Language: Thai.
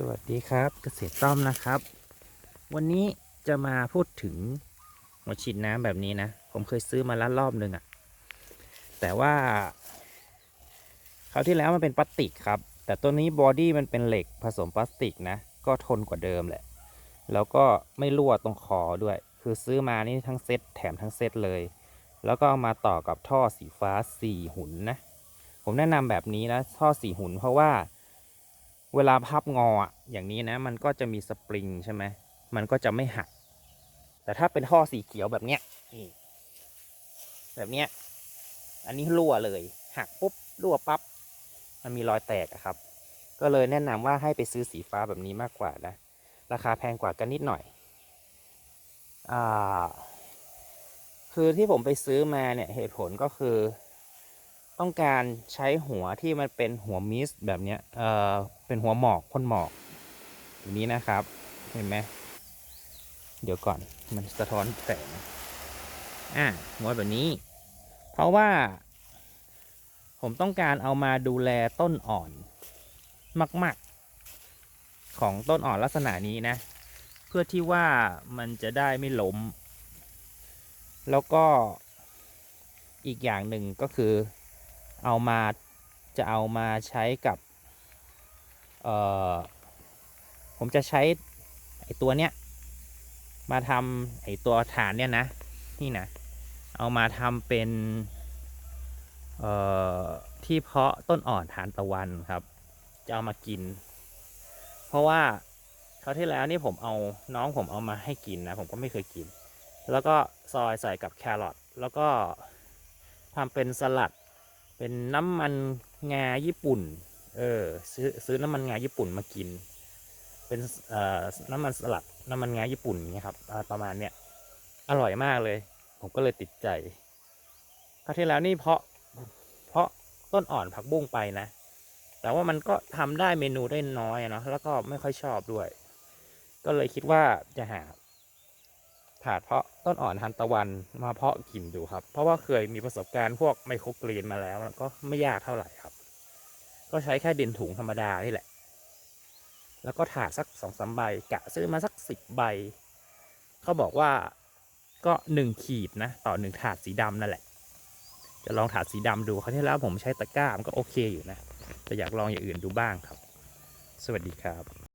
สวัสดีครับเกษตรต้อมนะครับ วันนี้จะมาพูดถึงหัวฉีดน้ำแบบนี้นะ ผมเคยซื้อมาแล้วรอบหนึ่งอะแต่ว่าคราวที่แล้วมันเป็นพลาสติกครับ แต่ตัวนี้บอดี้มันเป็นเหล็กผสมพลาสติกนะ ก็ทนกว่าเดิมแหละ แล้วก็ไม่รั่วตรงคอด้วย คือซื้อมานี่ทั้งเซ็ตแถมทั้งเซ็ตเลย แล้วก็เอามาต่อกับท่อสีฟ้าสี่หุ่นนะ ผมแนะนำแบบนี้นะท่อสี่หุ่นเพราะว่า เวลาพับงออะอย่างนี้นะมันก็จะมีสปริงใช่ไหมมันก็จะไม่หัก แต่ถ้าเป็นท่อสีเขียวแบบเนี้ยนี่แบบเนี้ย อันนี้รั่วเลย หักปุ๊บรั่วปั๊บมันมีรอยแตกครับ ก็เลยแนะนำว่าให้ไปซื้อสีฟ้าแบบนี้มากกว่านะ ราคาแพงกว่ากันนิดหน่อยอ่าคือที่ผมไปซื้อมาเนี่ยเหตุผลก็คือ ต้องการใช้หัวที่มันเป็นหัวมิสแบบนี้เอ่อเป็นหัวหมอกพ่นหมอกอย่างนี้นะครับ เห็นไหมเดี๋ยวก่อนมันสะท้อนแสงอะหัวแบบนี้ เพราะว่า ผมต้องการเอามาดูแลต้นอ่อนมาก ๆ ของต้นอ่อนลักษณะนี้นะ เพื่อที่ว่ามันจะได้ไม่ล้ม แล้วก็อีกอย่างหนึ่งก็คือ เอามาจะเอามาใช้กับเอ่อผมจะใช้ไอตัวเนี้ยมาทำไอตัวฐานเนี่ยนะนี่นะเอามาทำเป็นเอ่อที่เพาะต้นอ่อนฐานตะวันครับ จะเอามากิน เพราะว่าคราวที่แล้วนี่ผมเอาน้องผมเอามาให้กินนะ ผมก็ไม่เคยกิน แล้วก็ซอยใส่กับแครอทแล้วก็ทำเป็นสลัด เป็นน้ำมันงาญี่ปุ่น เออ ซื้อซื้อน้ำมันงาญี่ปุ่นมากิน เป็นเอ่อน้ำมันสลัดน้ำมันงาญี่ปุ่นเนี้ยครับประมาณเนี้ยอร่อยมากเลย ผมก็เลยติดใจคราวที่แล้วนี่เพาะเพาะต้นอ่อนผักบุ้งไปนะ แต่ว่ามันก็ทำได้เมนูได้น้อยเนาะแล้วก็ไม่ค่อยชอบด้วย ก็เลยคิดว่าจะหา ถาดเพาะต้นอ่อนทานตะวันมาเพาะกินดูครับ เพราะว่าเคยมีประสบการณ์พวกไมโครกรีนมาแล้วก็ไม่ยากเท่าไหร่ครับ ก็ใช้แค่ดินถุงธรรมดานี่แหละ แล้วก็ถาดสักสองสามใบกะซื้อมาสักสิบใบ เขาบอกว่าก็หนึ่งขีดนะต่อหนึ่งถาดสีดำนั่นแหละ จะลองถาดสีดำดูคราที่แล้วผมใช้ตะกร้ามันก็โอเคอยู่นะ แต่อยากลองอย่างอื่นดูบ้างครับ สวัสดีครับ